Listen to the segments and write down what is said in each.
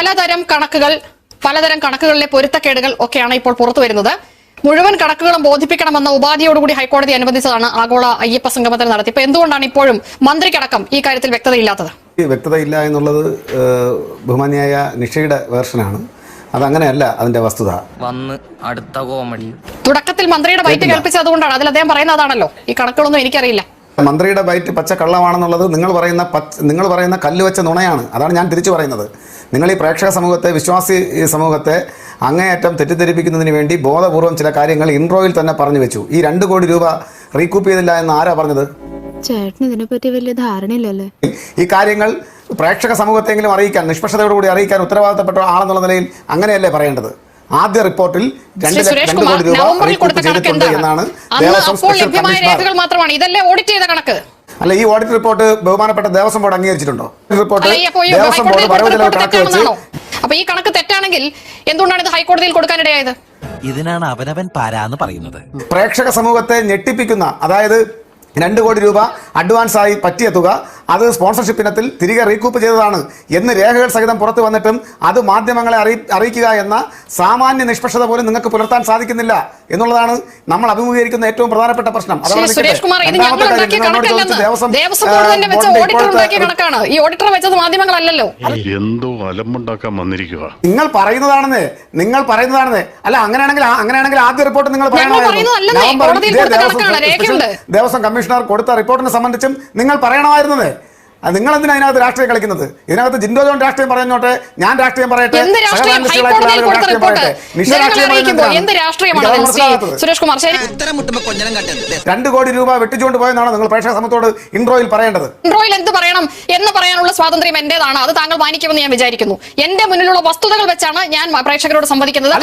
പലതരം കണക്കുകൾ പലതരം കണക്കുകളിലെ പൊരുത്തക്കേടുകൾ ഒക്കെയാണ് ഇപ്പോൾ പുറത്തു വരുന്നത്. മുഴുവൻ കണക്കുകളും ബോധിപ്പിക്കണമെന്ന ഉപാധിയോടുകൂടി ഹൈക്കോടതി അനുവദിച്ചതാണ് ആഗോള അയ്യപ്പ സംഗമത്തിൽ നടത്തി ഇപ്പൊ എന്തുകൊണ്ടാണ് ഇപ്പോഴും മന്ത്രിക്കടക്കം ഈ കാര്യത്തിൽ വ്യക്തതയില്ലാത്തത്? വ്യക്തതയില്ല എന്നുള്ളത് ബഹുമാനിയായ നിഷയുടെ വേർഷനാണ്. അതങ്ങനെയല്ല അതിന്റെ വസ്തുത. വന്ന് അടുത്ത കോമഡി. തുടക്കത്തിൽ മന്ത്രിയുടെ ബൈറ്റ്. കേൾപ്പിച്ചത് അതുകൊണ്ടാണ്. അതിൽ അദ്ദേഹം പറയുന്നതാണല്ലോ ഈ കണക്കുകളൊന്നും എനിക്കറിയില്ല. മന്ത്രിയുടെ ബൈറ്റ് പച്ച കള്ളമാണെന്നുള്ളത് നിങ്ങൾ പറയുന്ന നിങ്ങൾ പറയുന്ന കല്ല് വെച്ച നുണയാണ്. അതാണ് ഞാൻ തിരിച്ചു പറയുന്നത്. നിങ്ങൾ ഈ പ്രേക്ഷക സമൂഹത്തെ വിശ്വാസി സമൂഹത്തെ അങ്ങേയറ്റം തെറ്റിദ്ധരിപ്പിക്കുന്നതിന് വേണ്ടി ബോധപൂർവം ചില കാര്യങ്ങൾ ഇൻട്രോയിൽ തന്നെ പറഞ്ഞു വെച്ചു. ഈ രണ്ട് കോടി രൂപ റീകൂപ്പ് ചെയ്തില്ല എന്ന് ആരാ പറഞ്ഞത്? ചേട്ടന് ഇതിനെപ്പറ്റി വലിയ ധാരണയില്ലല്ലേ? ഈ കാര്യങ്ങൾ പ്രേക്ഷക സമൂഹത്തെങ്കിലും അറിയിക്കാൻ നിഷ്പക്ഷതയോടുകൂടി അറിയിക്കാൻ ഉത്തരവാദിത്തപ്പെട്ട ആളെന്നുള്ള നിലയിൽ അങ്ങനെയല്ലേ പറയേണ്ടത്? ആദ്യ റിപ്പോർട്ടിൽ രണ്ട് ലക്ഷം രണ്ട് കോടി രൂപ എന്നാണ് ദേവസ്വം സ്പെഷ്യൽ കമ്മീഷണർ മാത്രമാണ്. ഇതല്ലേ ഓഡിറ്റ് ചെയ്ത കണക്ക്. അല്ല ഈ ഓഡിറ്റ് റിപ്പോർട്ട് ബഹുമാനപ്പെട്ട ദേവസ്വം ബോർഡ് അംഗീകരിച്ചിട്ടുണ്ടോ? റിപ്പോർട്ട് അല്ല, ഈ അപ്പോൾ ഈ ദേവസ്വം ബോർഡ് വരവ് ചെലവ് കണക്ക് അപ്പൊ ഈ കണക്ക് തെറ്റാണെങ്കിൽ എന്തുകൊണ്ടാണ് ഇത് ഹൈക്കോടതിയിൽ കൊടുക്കാനിടയായത് ഇതിനാണ് അവനവൻ പാരാന്ന് പറയുന്നത്. പ്രേക്ഷക സമൂഹത്തെ ഞെട്ടിപ്പിക്കുന്ന അതായത് രണ്ട് കോടി രൂപ അഡ്വാൻസ് ആയി പറ്റിയ തുക അത് സ്പോൺസർഷിപ്പ് ഇനത്തിൽ തിരികെ റീകൂപ്പ് ചെയ്തതാണ്. എന്ന് രേഖകൾ സഹിതം പുറത്തു വന്നിട്ടും അത് മാധ്യമങ്ങളെ അറി അറിയിക്കുക എന്ന സാമാന്യ നിഷ്പക്ഷത പോലും നിങ്ങൾക്ക് പുലർത്താൻ സാധിക്കുന്നില്ല എന്നുള്ളതാണ് നമ്മൾ അഭിമുഖീകരിക്കുന്ന ഏറ്റവും പ്രധാനപ്പെട്ട പ്രശ്നം. ശ്രീ സുരേഷ് കുമാർ ഇത് രണ്ടാമത്തെ ഉണ്ടാക്കിയ നിങ്ങളോട് ചോദിച്ച കണക്കല്ലെന്ന്. ദേവസ്വം, ദേവസ്വം ആ, ബോർഡ് തന്നെ വെച്ച ഓഡിറ്റർ ഉണ്ടാക്കിയ കണക്കാണ്. ഈ ഓഡിറ്റർ വെച്ചത് മാധ്യമങ്ങളല്ലല്ലോ. എന്തോ അലമ്പുണ്ടാക്കാൻ വന്നിരിക്കുക നിങ്ങൾ പറയുന്നതാണെന്ന് നിങ്ങൾ പറയുന്നതാണെന്ന്. അല്ല അങ്ങനെയാണെങ്കിൽ അങ്ങനെയാണെങ്കിൽ ആദ്യ റിപ്പോർട്ട് നിങ്ങൾ പറയണമായിരുന്നു. ദേവസ്വം. കമ്മീഷണർ കൊടുത്ത റിപ്പോർട്ടിനെ സംബന്ധിച്ചും നിങ്ങൾ പറയണമായിരുന്നത്. നിങ്ങൾ എന്തിനാ അതിനകത്ത് രാഷ്ട്രീയം കളിക്കുന്നത്? ഇതിനകത്ത് ജിൻഡോ ജോൺ രാഷ്ട്രീയം പറയുന്നോട്ടെ ഞാൻ രാഷ്ട്രീയം പറയട്ടെ രണ്ട് കോടി രൂപ വെട്ടിച്ചുകൊണ്ട് പോയെന്നാണ് നിങ്ങൾ പ്രേക്ഷക സമത്തോട് ഇൻട്രോയിൽ പറയേണ്ടത്. ഇൻട്രോയിൽ എന്ത് പറയണം എന്ന് പറയാനുള്ള സ്വാതന്ത്ര്യം എന്റേതാണ്? അത് താങ്കൾ മാനിക്കുമെന്ന് ഞാൻ വിചാരിക്കുന്നു. എന്റെ മുന്നിലുള്ള വസ്തുതകൾ വെച്ചാണ് ഞാൻ പ്രേക്ഷകരോട് സംവദിക്കുന്നത്.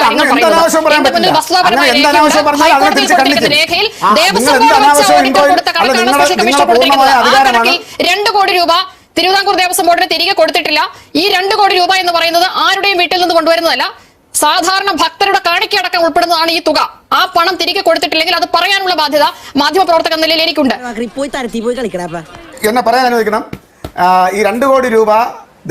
രേഖയിൽ ദേവസ്വം കൊടുത്ത കണക്കാണ് സ്പെഷ്യൽ കമ്മീഷൻ കൊടുത്തിരിക്കുന്നത് ആ. കണക്കിൽ രണ്ട് കോടി രൂപ തിരുവിതാംകൂർ ദേവസ്വം ബോർഡിന് തിരികെ കൊടുത്തിട്ടില്ല. ഈ രണ്ട് കോടി രൂപ എന്ന് പറയുന്നത് ആരുടെയും വീട്ടിൽ നിന്ന് കൊണ്ടുവരുന്നതല്ല. സാധാരണ ഭക്തരുടെ കാണിക്കടക്കം ഉൾപ്പെടുന്നതാണ് ഈ തുക. ആ പണം തിരികെ കൊടുത്തിട്ടില്ലെങ്കിൽ അത് പറയാനുള്ള ബാധ്യത മാധ്യമപ്രവർത്തക എന്ന നിലയിൽ എനിക്കുണ്ട് പോയി തരത്തി പോയി കളിക്കടാ എന്നെ പറയാൻ അനുവദിക്കണം. ഈ രണ്ട് കോടി രൂപ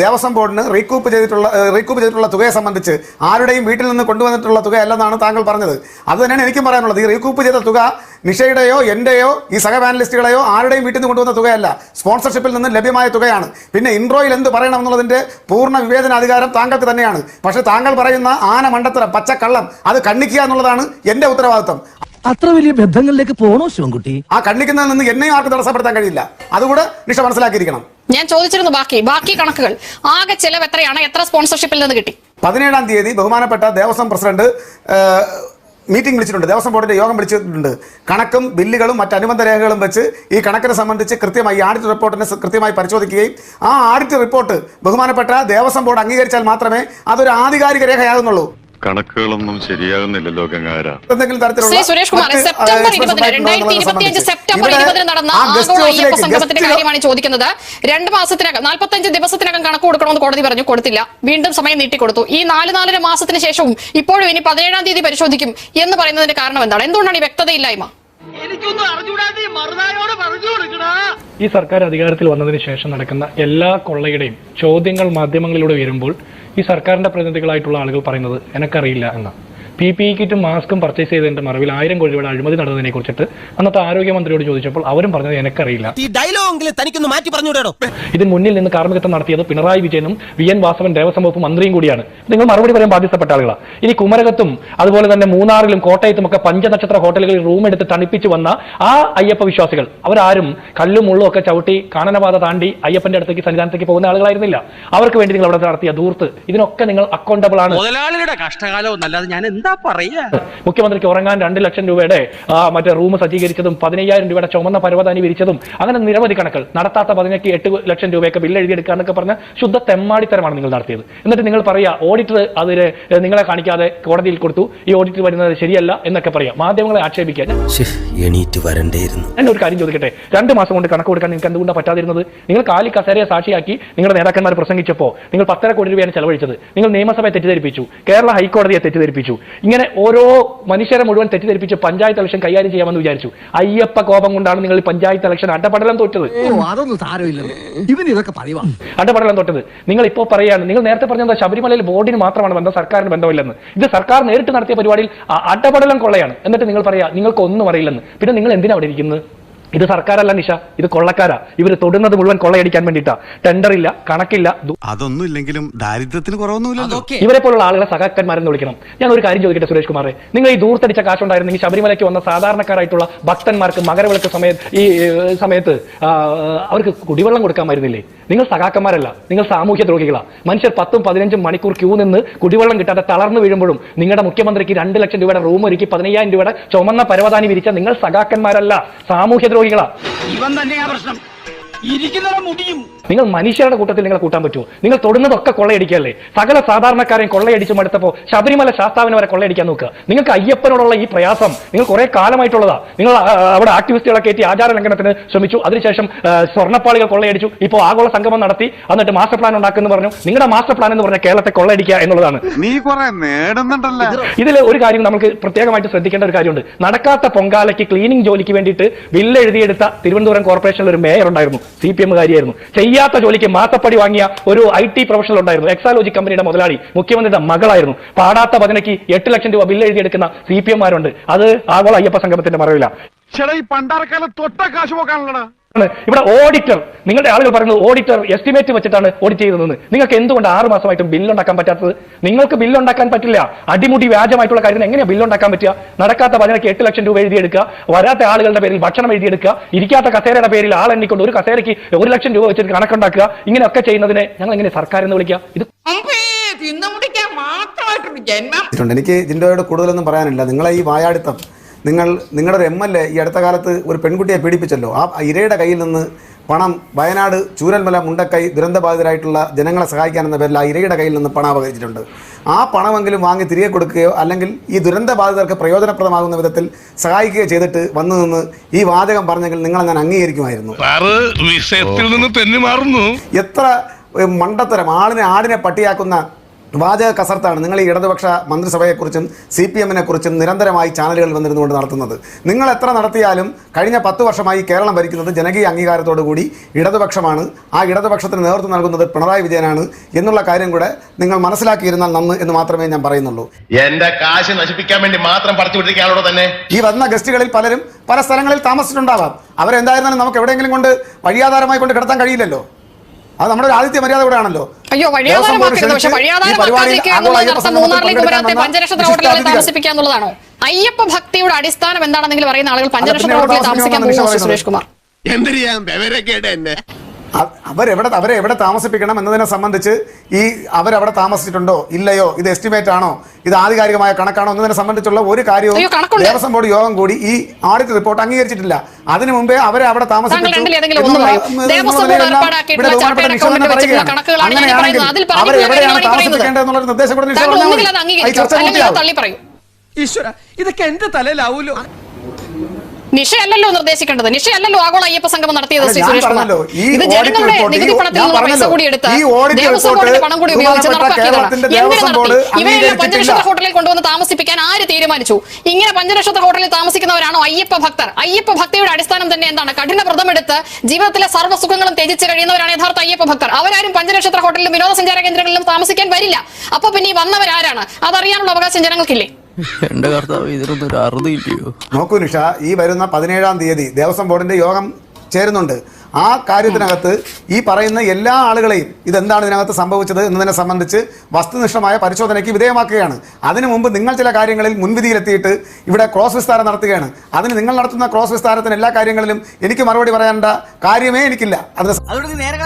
ദേവസ്വം ബോർഡിന് റീകൂപ്പ് ചെയ്തിട്ടുള്ള റീകൂപ്പ് ചെയ്തിട്ടുള്ള തുകയെ സംബന്ധിച്ച് ആരുടെയും വീട്ടിൽ നിന്ന് കൊണ്ടുവന്നിട്ടുള്ള തുകയല്ലെന്നാണ് താങ്കൾ പറഞ്ഞത്. അത് തന്നെയാണ് എനിക്കും പറയാനുള്ളത്. ഈ റീകൂപ്പ് ചെയ്ത തുക നിഷയുടെയോ എന്റെയോ ഈ സഹ പാനലിസ്റ്റുകളെയോ ആരുടെയും വീട്ടിൽ നിന്ന് കൊണ്ടുവന്ന തുകയല്ല. സ്പോൺസർഷിപ്പിൽ നിന്ന് ലഭ്യമായ തുകയാണ്. പിന്നെ ഇൻട്രോയിൽ എന്ത് പറയണം എന്നുള്ളതിന്റെ പൂർണ വിവേചനാധികാരം താങ്കൾക്ക് തന്നെയാണ്. പക്ഷേ താങ്കൾ പറയുന്ന ആന മണ്ടത്തരം പച്ചക്കള്ളം അത് കണ്ണിക്കുക എന്നുള്ളതാണ് എന്റെ ഉത്തരവാദിത്വം. അത്ര വലിയ ബന്ധങ്ങളിലേക്ക് പോണോ ശിവൻകുട്ടി? ആ കണ്ണിക്കുന്ന നിന്ന് എന്നെയും ആർക്കും തടസ്സപ്പെടുത്താൻ കഴിയില്ല. അതുകൂടെ നിഷ മനസ്സിലാക്കിയിരിക്കണം. ഞാൻ ചോദിച്ചിരുന്നു ബാക്കി ബാക്കി കണക്കുകൾ. ആകെ ചെലവ് എത്രയാണ്? എത്ര സ്പോൺസർഷിപ്പിൽ നിന്ന് കിട്ടി? പതിനേഴാം തീയതി ബഹുമാനപ്പെട്ട ദേവസ്വം പ്രസിഡന്റ് മീറ്റിംഗ് വിളിച്ചിട്ടുണ്ട്. ദേവസ്വം ബോർഡിന്റെ യോഗം വിളിച്ചിട്ടുണ്ട്. കണക്കും ബില്ലുകളും മറ്റ് അനുബന്ധ രേഖകളും വെച്ച് ഈ കണക്കിനെ സംബന്ധിച്ച് കൃത്യമായി ആഡിറ്റ് റിപ്പോർട്ടിനെ കൃത്യമായി പരിശോധിക്കുകയും ആ ആഡിറ്റ് റിപ്പോർട്ട് ബഹുമാനപ്പെട്ട ദേവസ്വം ബോർഡ് അംഗീകരിച്ചാൽ മാത്രമേ അതൊരു ആധികാരിക രേഖയാകുന്നുള്ളൂ. കണക്കുകളൊന്നും ശരിയാകുന്നില്ലല്ലോ ഗംഗാര എന്തെങ്കിലും തരത്തിലുള്ള സുരേഷ് കുമാർ സെപ്റ്റംബർ ഇരുപതിന് രണ്ടായിരത്തി ഇരുപത്തിയഞ്ച് സെപ്റ്റംബർ ഇരുപതിന് നടന്ന ആഗോള അയ്യപ്പ സംഗമത്തിന്റെ കാര്യമാണ് ചോദിക്കുന്നത്. രണ്ട് മാസത്തിനകം നാൽപ്പത്തഞ്ച് ദിവസത്തിനകം കണക്ക് കൊടുക്കണമെന്ന് കോടതി പറഞ്ഞു കൊടുത്തില്ല. വീണ്ടും സമയം നീട്ടിക്കൊടുത്തു. ഈ നാല് നാലര മാസത്തിന് ശേഷവും ഇപ്പോഴും ഇനി പതിനേഴാം തീയതി പരിശോധിക്കും എന്ന് പറയുന്നതിന്റെ കാരണം എന്താണ്? എന്തുകൊണ്ടാണ് ഈ വ്യക്തതയില്ലായ്മ? ഈ സർക്കാർ അധികാരത്തിൽ വന്നതിന് ശേഷം നടക്കുന്ന എല്ലാ കൊള്ളയുടെയും ചോദ്യങ്ങൾ മാധ്യമങ്ങളിലൂടെ വരുമ്പോൾ ഈ സർക്കാരിന്റെ പ്രതിനിധികളായിട്ടുള്ള ആളുകൾ പറയുന്നത് എനക്കറിയില്ല എന്നാണ് പി പി ഇ കിറ്റും മാസ്കും പർച്ചേസ് ചെയ്തതിന്റെ മറവിൽ ആയിരം കോടി രൂപയുടെ അഴിമതി നടന്നതിനെ കുറിച്ചിട്ട് അന്നത്തെ ആരോഗ്യമന്ത്രിയോട് ചോദിച്ചപ്പോൾ അവരും പറഞ്ഞത് എനിക്കറിയില്ല. ഈ ഡയലോഗെങ്കിലും തനിക്കൊന്ന് മാറ്റി പറഞ്ഞു ഇതിന് മുന്നിൽ നിന്ന് കാർമ്മികത്വം നടത്തിയത് പിണറായി വിജയനും വി എൻ വാസവൻ ദേവസ്വം വകുപ്പ് മന്ത്രിയും കൂടിയാണ്. നിങ്ങൾ മറുപടി പറയാൻ ബാധ്യസ്ഥപ്പെട്ട ആളുകളാണ് ഇനി കുമരകത്തും അതുപോലെ തന്നെ മൂന്നാറിലും കോട്ടയത്തും ഒക്കെ പഞ്ചനക്ഷത്ര ഹോട്ടലുകളിൽ റൂം എടുത്ത് തണുപ്പിച്ച് വന്ന ആ അയ്യപ്പ വിശ്വാസികൾ അവരാരും കല്ലും മുള്ളും ഒക്കെ ചവിട്ടി കാനനപാത താണ്ടി അയ്യപ്പന്റെ അടുത്തേക്ക് സന്നിധാനത്തേക്ക് പോകുന്ന ആളുകളായിരുന്നില്ല. അവർക്ക് വേണ്ടി നിങ്ങൾ അവിടെ നടത്തിയ ദൂർത്ത് ഇതിനൊക്കെ നിങ്ങൾ അക്കൗണ്ടബിൾ ആണ്. മുതലാളിയുടെ കഷ്ടകാലം എന്നല്ലാതെ ഞാൻ എന്താ പറയാ? മുഖ്യമന്ത്രിക്ക് ഉറങ്ങാൻ രണ്ട് ലക്ഷം രൂപയുടെ ആ, മറ്റേ റൂം സജ്ജീകരിച്ചതും പതിനയ്യായിരം രൂപയുടെ ചുമന്ന പരവതാനി വിരിച്ചതും അങ്ങനെ നിരവധി കണക്കുകൾ. നടത്താത്ത പതിനൊക്കെ എട്ട് ലക്ഷം രൂപയൊക്കെ ബില്ല് എഴുതിയെടുക്കുക എന്നൊക്കെ പറഞ്ഞ ശുദ്ധ തെമ്മാടിത്തരമാണ് നിങ്ങൾ നടത്തിയത്. എന്നിട്ട് നിങ്ങൾ പറയാ ഓഡിറ്റർ അതിന് നിങ്ങളെ കാണിക്കാതെ കോടതിയിൽ കൊടുത്തു. ഈ ഓഡിറ്റർ വരുന്നത് ശരിയല്ല എന്നൊക്കെ പറയാം മാധ്യമങ്ങളെ ആക്ഷേപിക്കാൻ. എണീറ്റ് വരണ്ടേയിരുന്നു. എന്നെ ഒരു കാര്യം ചോദിക്കട്ടെ? രണ്ട് മാസം കൊണ്ട് കണക്ക് കൊടുക്കാൻ നിങ്ങൾക്ക് എന്തുകൊണ്ടാണ് പറ്റാതിരുന്നത്? നിങ്ങൾ കാലി കസേരയെ സാക്ഷിയാക്കി നിങ്ങളുടെ നേതാക്കന്മാർ പ്രസംഗിച്ചപ്പോൾ നിങ്ങൾ പത്തര കോടി രൂപയാണ് ചെലവഴിച്ചത്. നിങ്ങൾ നിയമസഭയെ തെറ്റിദ്ധരിപ്പിച്ചു. കേരള ഹൈക്കോടതിയെ തെറ്റിദ്ധരിപ്പിച്ചു. ഇങ്ങനെ ഓരോ മനുഷ്യരെ മുഴുവൻ തെറ്റിദ്ധരിപ്പിച്ച് പഞ്ചായത്ത് ഇലക്ഷൻ കൈകാര്യം ചെയ്യാമെന്ന് വിചാരിച്ചു. അയ്യപ്പ കോപം കൊണ്ടാണ് നിങ്ങൾ പഞ്ചായത്ത് ഇലക്ഷൻ അട്ടപടലം തോറ്റത് അതൊന്നും സാരമില്ല ഇവന് ഇതൊക്കെ പറയുവാ തൊട്ടത്. നിങ്ങൾ ഇപ്പോൾ പറയാണ് നിങ്ങൾ നേരത്തെ പറഞ്ഞത് ശബരിമലയിൽ ബോർഡിന് മാത്രമാണ് ബന്ധം സർക്കാരിന് ബന്ധമില്ലെന്ന്. ഇത് സർക്കാർ നേരിട്ട് നടത്തിയ പരിപാടിയിൽ അട്ടപടലം കൊള്ളയാണ്. എന്നിട്ട് നിങ്ങൾ പറയാ നിങ്ങൾക്ക് ഒന്നും അറിയില്ലെന്ന്. പിന്നെ നിങ്ങൾ എന്തിനാണ് അവിടെ ഇരിക്കുന്നത്? ഇത് സർക്കാരല്ല നിഷ. ഇത് കൊള്ളക്കാരാ. ഇവർ തൊടുന്നത് മുഴുവൻ കൊള്ളയടിക്കാൻ വേണ്ടിയിട്ടാ. ടെൻഡർ ഇല്ല കണക്കില്ല അതൊന്നും ഇല്ലെങ്കിലും ദാരിദ്ര്യത്തിന് കുറവൊന്നുമില്ലല്ലോ. ഇവരെ പോലുള്ള ആളുകളെ സഹാക്കന്മാരെന്ന് വിളിക്കണം. ഞാൻ ഒരു കാര്യം ചോദിക്കട്ടെ സുരേഷ് കുമാറെ. നിങ്ങൾ ഈ ദൂർത്തടിച്ച കാശുണ്ടായിരുന്നെങ്കിൽ ശബരിമലയ്ക്ക് വന്ന സാധാരണക്കാരായിട്ടുള്ള ഭക്തന്മാർക്ക് മകരവിളക്ക് സമയത്ത് ഈ സമയത്ത് അവർക്ക് കുടിവെള്ളം കൊടുക്കാമായിരുന്നില്ലേ നിങ്ങൾ സഹാക്കന്മാരല്ല. നിങ്ങൾ സാമൂഹ്യ ദ്രോഹികളാ. മനുഷ്യർ പത്തും പതിനഞ്ചും മണിക്കൂർ ക്യൂ നിന്ന് കുടിവെള്ളം കിട്ടാതെ തളർന്നു വീഴുമ്പോഴും നിങ്ങളുടെ മുഖ്യമന്ത്രിക്ക് രണ്ട് ലക്ഷം രൂപയുടെ റൂം ഒരുക്കി പതിനയ്യായിരം രൂപയുടെ ചുമന്ന പരവതാനി വിരിച്ച നിങ്ങൾ സഹാക്കന്മാരല്ല. സാമൂഹ്യ ദ്രോഹികളാ ഇവൻ തന്നെയാ പ്രശ്നം. ഇരിക്കുന്നവരെ മുടിയും. നിങ്ങൾ മനുഷ്യരുടെ കൂട്ടത്തിൽ നിങ്ങൾ കൂട്ടാൻ പറ്റുമോ? നിങ്ങൾ തൊടുന്നതൊക്കെ കൊള്ളയടിക്കല്ലേ സകല സാധാരണക്കാരെയും കൊള്ളയടിച്ച് മടുത്തപ്പോൾ ശബരിമല ശാസ്താവിനെ വരെ കൊള്ളയടിക്കാൻ നോക്കുക നിങ്ങൾക്ക് അയ്യപ്പനോടുള്ള ഈ പ്രയാസം നിങ്ങൾ കുറെ കാലമായിട്ടുള്ളതാ. നിങ്ങൾ അവിടെ ആക്ടിവിസ്റ്റുകളെ കയറ്റി ആചാര ലംഘനത്തിന് ശ്രമിച്ചു. അതിനുശേഷം സ്വർണപ്പാളികൾ കൊള്ളയടിച്ചു. ഇപ്പോൾ ആഗോള സംഗമം നടത്തി. എന്നിട്ട് മാസ്റ്റർ പ്ലാൻ ഉണ്ടാക്കുന്നു പറഞ്ഞു. നിങ്ങളുടെ മാസ്റ്റർ പ്ലാൻ എന്ന് പറഞ്ഞ കേരളത്തെ കൊള്ളയടിക്കുക എന്നുള്ളതാണ്. നീ കൊറേ നേടുന്നുണ്ടല്ലേ. ഇതിൽ ഒരു കാര്യം നമുക്ക് പ്രത്യേകമായിട്ട് ശ്രദ്ധിക്കേണ്ട ഒരു കാര്യമുണ്ട്. നടക്കാത്ത പൊങ്കാലയ്ക്ക് ക്ലീനിങ് ജോലിക്ക് വേണ്ടിയിട്ട് ബില്ല് എഴുതിയെടുത്ത തിരുവനന്തപുരം കോർപ്പറേഷനിൽ ഒരു മേയർ ഉണ്ടായിരുന്നു. സി പി എമ്മുകാരിയായിരുന്നു. ചെയ്യാത്ത ജോലിക്ക് മാസപ്പടി വാങ്ങിയ ഒരു ഐ ടി പ്രൊഫഷണൽ ഉണ്ടായിരുന്നു. എക്സാലോജി കമ്പനിയുടെ മുതലാളി മുഖ്യമന്ത്രിയുടെ മകളായിരുന്നു. പാടാത്ത ഭജനയ്ക്ക് എട്ട് ലക്ഷം രൂപ ബില്ല് എഴുതിയെടുക്കുന്ന സി പി എമ്മാരുണ്ട് അത് ആഗോള അയ്യപ്പ സംഗമത്തിന്റെ മറവില്ല പണ്ടാരക്കാലം തൊട്ട കാശ് പോക്കാണല്ലടാ ആണ്. ഇവിടെ ഓഡിറ്റർ നിങ്ങളുടെ ആളുകൾ പറയുന്നത് ഓഡിറ്റർ എസ്റ്റിമേറ്റ് വെച്ചിട്ടാണ് ഓഡിറ്റ് ചെയ്തതെന്ന് നിങ്ങൾക്ക് എന്തുകൊണ്ട് ആറ് മാസമായിട്ടും ബില്ല് ഉണ്ടാക്കാൻ പറ്റാത്തത്? നിങ്ങൾക്ക് ബില്ല് ഉണ്ടാക്കാൻ പറ്റില്ല. അടിമുടി വ്യാജമായിട്ടുള്ള കാര്യത്തിന് എങ്ങനെയാണ് ബില്ല് ഉണ്ടാക്കാൻ പറ്റുക? നടക്കാത്ത പതിനൊക്കെ എട്ട് ലക്ഷം രൂപ എഴുതിയെടുക്കുക. വരാത്ത ആളുകളുടെ പേരിൽ ഭക്ഷണം എഴുതിയെടുക്കുക. ഇരിക്കാത്ത കസേരയുടെ പേരിൽ ആൾ എണ്ണിക്കൊണ്ട് ഒരു കസേരയ്ക്ക് ഒരു ലക്ഷം രൂപ വെച്ചിട്ട് കണക്കുണ്ടാക്കുക. ഇങ്ങനെയൊക്കെ ചെയ്യുന്നതിനെ ഞങ്ങൾ എങ്ങനെ സർക്കാർ എന്ന് വിളിക്കുക? ഇത്. എനിക്ക് ജിൻഡോയോട് കൂടുതലൊന്നും പറയാനില്ല. നിങ്ങളെ ഈ വായാടിത്തം നിങ്ങൾ നിങ്ങളുടെ ഒരു എം എൽ എ ഈ അടുത്ത കാലത്ത് ഒരു പെൺകുട്ടിയെ പീഡിപ്പിച്ചല്ലോ. ആ ഇരയുടെ കയ്യിൽ നിന്ന് പണം വയനാട് ചൂരൽമല മുണ്ടക്കൈ ദുരന്തബാധിതരായിട്ടുള്ള ജനങ്ങളെ സഹായിക്കാനെന്ന പേരിൽ ആ ഇരയുടെ കയ്യിൽ നിന്ന് പണം അപകരിച്ചിട്ടുണ്ട്. ആ പണമെങ്കിലും വാങ്ങി തിരികെ കൊടുക്കുകയോ അല്ലെങ്കിൽ ഈ ദുരന്തബാധിതർക്ക് പ്രയോജനപ്രദമാകുന്ന വിധത്തിൽ സഹായിക്കുകയോ ചെയ്തിട്ട് വന്നു നിന്ന് ഈ വാചകം പറഞ്ഞെങ്കിൽ നിങ്ങളെ ഞാൻ അംഗീകരിക്കുമായിരുന്നു. വിഷയത്തിൽ നിന്ന് തെന്നി മാറുന്നു എത്ര മണ്ടത്തരം ആളിനെ ആടിനെ പട്ടിയാക്കുന്ന വാചക കസർത്താണ് നിങ്ങൾ ഈ ഇടതുപക്ഷ മന്ത്രിസഭയെക്കുറിച്ചും സി പി എമ്മിനെ കുറിച്ചും നിരന്തരമായി ചാനലുകളിൽ വന്നിരുന്നുകൊണ്ട് നടത്തുന്നത്. നിങ്ങൾ എത്ര നടത്തിയാലും കഴിഞ്ഞ പത്ത് വർഷമായി കേരളം ഭരിക്കുന്നത് ജനകീയ അംഗീകാരത്തോടുകൂടി ഇടതുപക്ഷമാണ്. ആ ഇടതുപക്ഷത്തിന് നേതൃത്വം നൽകുന്നത് പിണറായി വിജയനാണ് എന്നുള്ള കാര്യം കൂടെ നിങ്ങൾ മനസ്സിലാക്കിയിരുന്നാൽ നന്ന് എന്ന് മാത്രമേ ഞാൻ പറയുന്നുള്ളൂ. എന്റെ കാശ് നശിപ്പിക്കാൻ വേണ്ടി മാത്രം പറിച്ചു തന്നെ. ഈ വന്ന ഗസ്റ്റുകളിൽ പലരും പല സ്ഥലങ്ങളിൽ താമസിച്ചിട്ടുണ്ടാവാം. അവരെന്തായിരുന്നാലും നമുക്ക് എവിടെയെങ്കിലും കൊണ്ട് വഴിയാധാരമായി കൊണ്ട് കിടത്താൻ കഴിയില്ലല്ലോ. അത് നമ്മുടെ ഒരു ആദിത്യ മര്യാദ കൂടെ ആണല്ലോ. അയ്യോ അയ്യപ്പ ഭക്തിയുടെ അടിസ്ഥാനം എന്താണെന്നെങ്കിൽ പറയുന്ന ആളുകൾ പഞ്ചനക്ഷത്ര താമസിക്കാൻ. സുരേഷ് കുമാർ. എന്തിനാ? അവരെവിടെ അവരെ എവിടെ താമസിപ്പിക്കണം എന്നതിനെ സംബന്ധിച്ച് ഈ അവരവിടെ താമസിച്ചിട്ടുണ്ടോ? ഇല്ലയോ? ഇത് എസ്റ്റിമേറ്റ് ആണോ? ഇത് ആധികാരികമായ കണക്കാണോ? എന്നതിനെ സംബന്ധിച്ചുള്ള ഒരു കാര്യവും. ദേവസ്വം ബോർഡ് യോഗം കൂടി ഈ ആഡിറ്റ് റിപ്പോർട്ട് അംഗീകരിച്ചിട്ടില്ല. അതിനു മുമ്പേ അവരെ അവിടെ പറയൂ. എന്നുള്ള അങ്ങനെയാണെങ്കിൽ അവരെവിടെയാണ് നിർദ്ദേശം കൂടെ ചർച്ച പൂർത്തിയാവും. ഇതൊക്കെ എന്റെ തലയിലാവൂലോ? നിഷയല്ലല്ലോ നിർദ്ദേശിക്കേണ്ടത്. നിഷയല്ലോ ആഗോള അയ്യപ്പ സംഗമം നടത്തിയത് ശ്രീ സുരേഷ് കുമാർ. ഇത് ജനങ്ങളുടെ നികുതി പണത്തിൽ നിന്ന് പൈസ കൂടി എടുത്ത് ദേവസ്വം ബോർഡിന്റെ പണം കൂടി ഉപയോഗിച്ച് നടപ്പാക്കിയതാണ്. എന്തിനു നടത്തി ഇവയെല്ലാം പഞ്ചനക്ഷത്ര ഹോട്ടലിൽ കൊണ്ടുവന്ന് താമസിപ്പിക്കാൻ ആര് തീരുമാനിച്ചു? ഇങ്ങനെ പഞ്ചനക്ഷത്ര ഹോട്ടലിൽ താമസിക്കുന്നവരാണോ അയ്യപ്പ ഭക്തർ? അയ്യപ്പ ഭക്തിയുടെ അടിസ്ഥാനം തന്നെ എന്താണ്? കഠിന വ്രതമെടുത്ത് ജീവിതത്തിലെ സർവസുഖങ്ങളും ത്യജിച്ച് കഴിയുന്നവരാണ് യഥാർത്ഥ അയ്യപ്പ ഭക്തർ. അവരാരും പഞ്ചനക്ഷത്ര ഹോട്ടലിലും വിനോദസഞ്ചാര കേന്ദ്രങ്ങളിലും താമസിക്കാൻ വരില്ല. അപ്പൊ പിന്നെ ഈ വന്നവരാരാണ്? അതറിയാനുള്ള അവകാശം ജനങ്ങൾക്കില്ലേ? എന്റെ കർത്താവ് ഇതിനൊന്നും ഒരു അറുതിയില്ലയോ നോക്കൂ നിഷ ഈ വരുന്ന പതിനേഴാം തീയതി ദേവസ്വം ബോർഡിന്റെ യോഗം ചേരുന്നുണ്ട്. ആ കാര്യത്തിനകത്ത് ഈ പറയുന്ന എല്ലാ ആളുകളെയും ഇതെന്താണ് ഇതിനകത്ത് സംഭവിച്ചത് എന്നതിനെ സംബന്ധിച്ച് വസ്തുനിഷ്ഠമായ പരിശോധനയ്ക്ക് വിധേയമാക്കുകയാണ്. അതിനു മുമ്പ് നിങ്ങൾ ചില കാര്യങ്ങളിൽ മുൻവിധിയിലെത്തിയിട്ട് ഇവിടെ ക്രോസ് വിസ്താരം നടത്തുകയാണ്. അതിന് നിങ്ങൾ നടത്തുന്ന ക്രോസ് വിസ്താരത്തിന് എല്ലാ കാര്യങ്ങളിലും എനിക്ക് മറുപടി പറയേണ്ട കാര്യമേ എനിക്കില്ല. അത് അതുകൊണ്ട് നേരെ